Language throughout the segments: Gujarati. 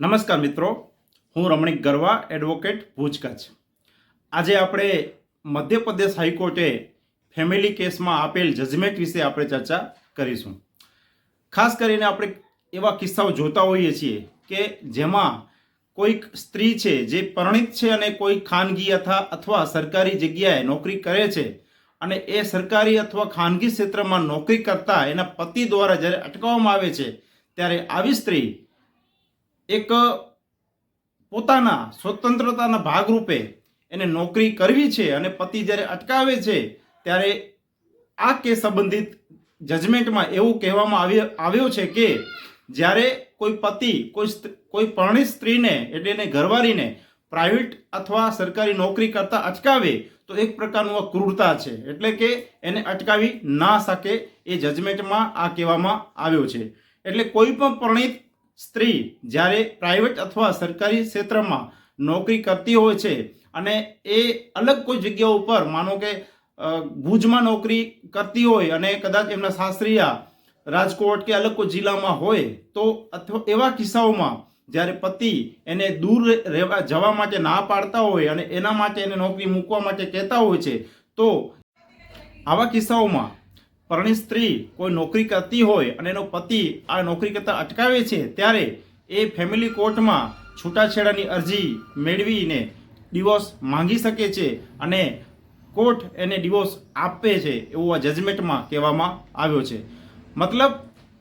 નમસ્કાર મિત્રો, હું રમણીક ગરવા એડવોકેટ ભુજ કચ્છ આજે આપણે મધ્યપ્રદેશ હાઈકોર્ટે ફેમિલી કેસમાં આપેલ જજમેન્ટ વિશે આપણે ચર્ચા કરીશું. ખાસ કરીને આપણે એવા કિસ્સાઓ જોતા હોઈએ છીએ કે જેમાં કોઈક સ્ત્રી છે જે પરણિત છે અને કોઈ ખાનગી અથવા અથવા સરકારી જગ્યાએ નોકરી કરે છે અને એ સરકારી અથવા ખાનગી ક્ષેત્રમાં નોકરી કરતા એના પતિ દ્વારા જ્યારે અટકાવવામાં આવે છે, ત્યારે આવી સ્ત્રી એક પોતાના સ્વતંત્રતાના ભાગરૂપે એને નોકરી કરવી છે અને પતિ જ્યારે અટકાવે છે, ત્યારે આ કેસ સંબંધિત જજમેન્ટમાં એવું કહેવામાં આવ્યો આવ્યો છે કે જ્યારે કોઈ પતિ, કોઈ કોઈ પરણિત સ્ત્રીને એટલે એને ઘરવાળીને પ્રાઇવેટ અથવા સરકારી નોકરી કરતા અટકાવે, તો એક પ્રકારનું આ ક્રૂરતા છે. એટલે કે એને અટકાવી ના શકે એ જજમેન્ટમાં આ કહેવામાં આવ્યો છે. એટલે કોઈ પણ પરણિત સ્ત્રી જ્યારે પ્રાઇવેટ અથવા સરકારી ક્ષેત્રમાં નોકરી કરતી હોય છે અને એ અલગ કોઈ જગ્યા ઉપર માનો કે ભુજમાં નોકરી કરતી હોય અને કદાચ એમના સાસરિયા રાજકોટ કે અલગ કોઈ જિલ્લામાં હોય, તો અથવા એવા કિસ્સાઓમાં જ્યારે પતિ એને દૂર રહેવા, જવા માટે ના પાડતા હોય અને એના માટે એને નોકરી મૂકવા માટે કહેતા હોય છે, તો આવા કિસ્સાઓમાં પરણિત સ્ત્રી કોઈ નોકરી કરતી હોય અને એનો પતિ આ નોકરી કરતા અટકાવે છે, ત્યારે એ ફેમિલી કોર્ટમાં છૂટાછેડાની અરજી મેળવીને ડિવોર્સ માંગી શકે છે અને કોર્ટ એને ડિવોર્સ આપે છે એવું આ જજમેન્ટમાં કહેવામાં આવ્યો છે. મતલબ,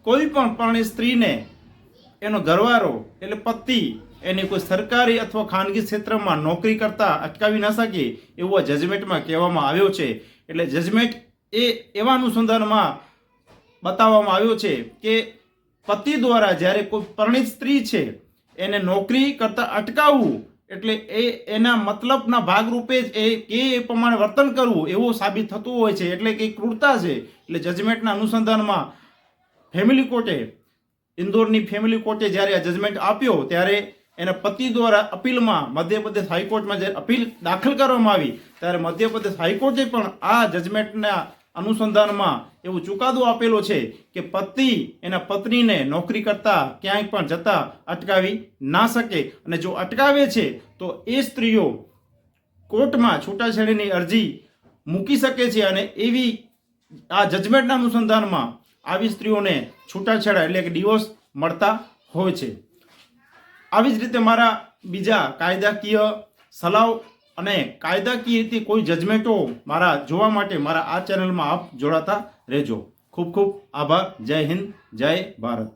કોઈ પણ પરણિત સ્ત્રીને એનો ઘરવારો એટલે પતિ એને કોઈ સરકારી અથવા ખાનગી ક્ષેત્રમાં નોકરી કરતા અટકાવી ન શકે એવું આ જજમેન્ટમાં કહેવામાં આવ્યો છે. એટલે જજમેન્ટ એ એવા અનુસંધાનમાં બતાવવામાં આવ્યો છે કે પતિ દ્વારા જ્યારે કોઈ પરણિત સ્ત્રી છે, એને નોકરી કરતાં અટકાવવું એટલે એ એના મતલબના ભાગરૂપે જ એ કે એ પ્રમાણે વર્તન કરવું એવું સાબિત થતું હોય છે. એટલે કે ક્રૂરતા છે. એટલે જજમેન્ટના અનુસંધાનમાં ફેમિલી કોર્ટે ઇન્દોરની ફેમિલી કોર્ટે જ્યારે આ જજમેન્ટ આપ્યો, ત્યારે એના પતિ દ્વારા અપીલમાં મધ્યપ્રદેશ હાઈકોર્ટમાં જે અપીલ દાખલ કરવામાં આવી, ત્યારે મધ્યપ્રદેશ હાઈકોર્ટે પણ આ જજમેન્ટના અનુસંધાનમાં એવું ચુકાદો આપેલો છે કે પતિ એના પત્નીને નોકરી કરતા ક્યાંય પણ જતા અટકાવી ના શકે. અને જો અટકાવે છે, તો એ સ્ત્રીઓ કોર્ટમાં છૂટાછેડીની અરજી મૂકી શકે છે અને એવી આ જજમેન્ટના અનુસંધાનમાં આવી સ્ત્રીઓને છૂટાછેડા એટલે કે ડિવોર્સ મળતા હોય છે. આવી જ રીતે મારા બીજા કાયદાકીય સલાહ અને કાયદાકીય રીતે કોઈ જજમેન્ટો મારા જોવા માટે મારા આ ચેનલમાં આપ જોડાતા રહેજો. ખૂબ ખૂબ આભાર. જય હિન્દ. જય ભારત.